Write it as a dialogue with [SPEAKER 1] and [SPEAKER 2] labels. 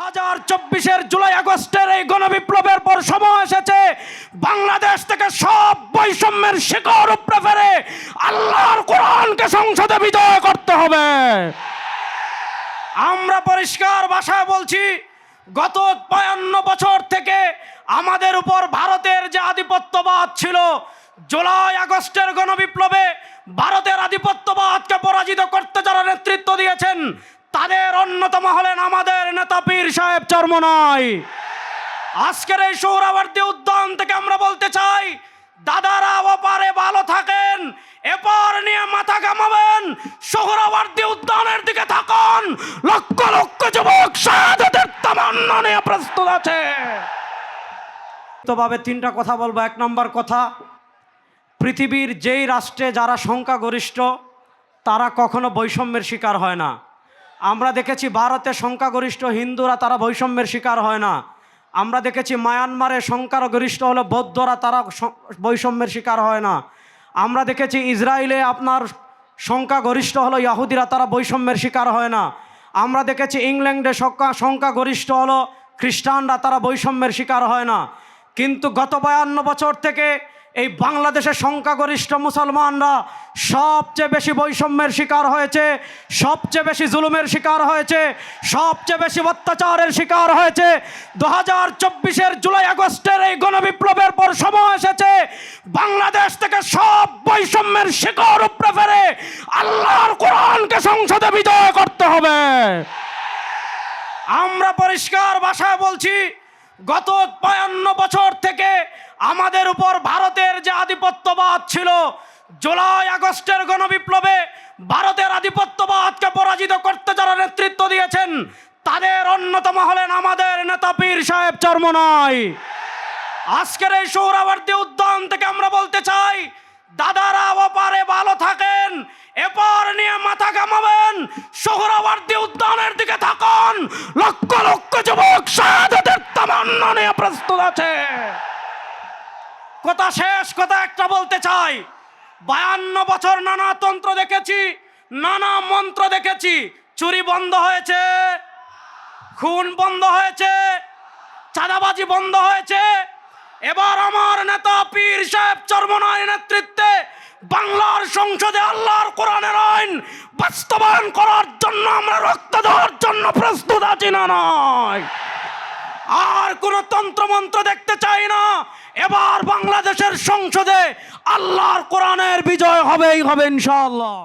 [SPEAKER 1] হাজার চব্বিশের জুলাই আগস্টের এই গণবিপ্লবের পর সময় এসেছে। বাংলাদেশ থেকে সব বৈষম্যের শিকড় উপড়ে ফেলে আল্লাহর কোরআনকে সংসদে বিজয় করতে হবে। আমরা পরিষ্কার ভাষায় বলছি, গত বায়ান্ন বছর থেকে আমাদের উপর ভারতের যে আধিপত্যবাদ ছিল, জুলাই আগস্টের গণবিপ্লবে ভারতের আধিপত্যবাদকে পরাজিত করতে যারা নেতৃত্ব দিয়েছেন তাদের অন্যতম হলেন আমাদের নেতা পীর সাহেব চর্মনাই। আজকের এই সৌরাবর্তী উদ্যান থেকে আমরা বলতে চাই, দাদারা ওপারে ভালো থাকেন, এপার নিয়ে মাথা কামাবেন সোহরাবর্তী উদ্যানের দিকে থাকুন। লক্ষ লক্ষ যুবক শাহাদাতের তামান্না নিয়ে প্রস্তুত আছে। তো ভাবে তিনটা কথা বলব। এক নম্বর কথা, পৃথিবীর যেই রাষ্ট্রে যারা সংখ্যাগরিষ্ঠ, তারা কখনো বৈষম্যের শিকার হয় না। আমরা দেখেছি ভারতে সংখ্যাগরিষ্ঠ হিন্দুরা তারা বৈষম্যের শিকার হয় না। আমরা দেখেছি মায়ানমারে সংখ্যাগরিষ্ঠ হলো বৌদ্ধরা তারা বৈষম্যের শিকার হয় না। আমরা দেখেছি ইসরায়েলে আপনার সংখ্যাগরিষ্ঠ হলো ইয়াহুদিরা তারা বৈষম্যের শিকার হয় না। আমরা দেখেছি ইংল্যান্ডে সংখ্যা সংখ্যাগরিষ্ঠ হলো খ্রিস্টানরা তারা বৈষম্যের শিকার হয় না। কিন্তু গত বায়ান্ন বছর থেকে এই বাংলাদেশের সংখ্যাগরিষ্ঠ মুসলমানরা সবচেয়ে বেশি বৈষম্যের শিকার হয়েছে, সবচেয়ে বেশি জুলুমের শিকার হয়েছে, সবচেয়ে বেশি অত্যাচারের শিকার হয়েছে। দু হাজার চব্বিশের জুলাই আগস্টের এই গণবিপ্লবের পর সময় এসেছে। বাংলাদেশ থেকে সব বৈষম্যের শিকার উপড়ে ফেলে আল্লাহর কোরআনকে সংসদে বিজয় করতে হবে। আমরা পরিষ্কার ভাষায় বলছি গত বায়ান্ন বছর থেকে আমাদের উপর ভারতের যে আধিপত্যবাদ ছিল, জুলাই আগস্টের গণবিপ্লবে ভারতের আধিপত্যবাদকে পরাজিত করতে যারা নেতৃত্ব দিয়েছেন, তাদের অন্যতম হলেন আমাদের নেতা পীর সাহেব চর্মনাই। আজকের এই সৌরাবর্তী উদ্যান থেকে আমরা বলতে চাই, দাদারা ওপারে ভালো থাকেন, এপার নিয়ে মাথা কামাবেন সোহরাবর্তী উদ্যানের দিকে থাকুন। প্রস্তুত আছে। কথা শেষ, কথা একটা বলতে চাই। বায়ান্ন বছর নানা তন্ত্র দেখেছি, নানা মন্ত্র দেখেছি। চুরি বন্ধ হয়েছে, খুন বন্ধ হয়েছে, চাঁদাবাজি বন্ধ হয়েছে। এবার আমার নেতা পীর সাহেব চর্মনায়ের নেতৃত্বে বাংলার সংসদে আল্লাহর কোরআনের আইন বাস্তবায়ন করার জন্য আমরা রক্ত দেওয়ার জন্য প্রস্তুত আছি না, নয়। আর কোন তন্ত্রমন্ত্র দেখতে চাই না। এবার বাংলাদেশের সংসদে আল্লাহর কোরআনের বিজয় হবেই হবে ইনশাআল্লাহ।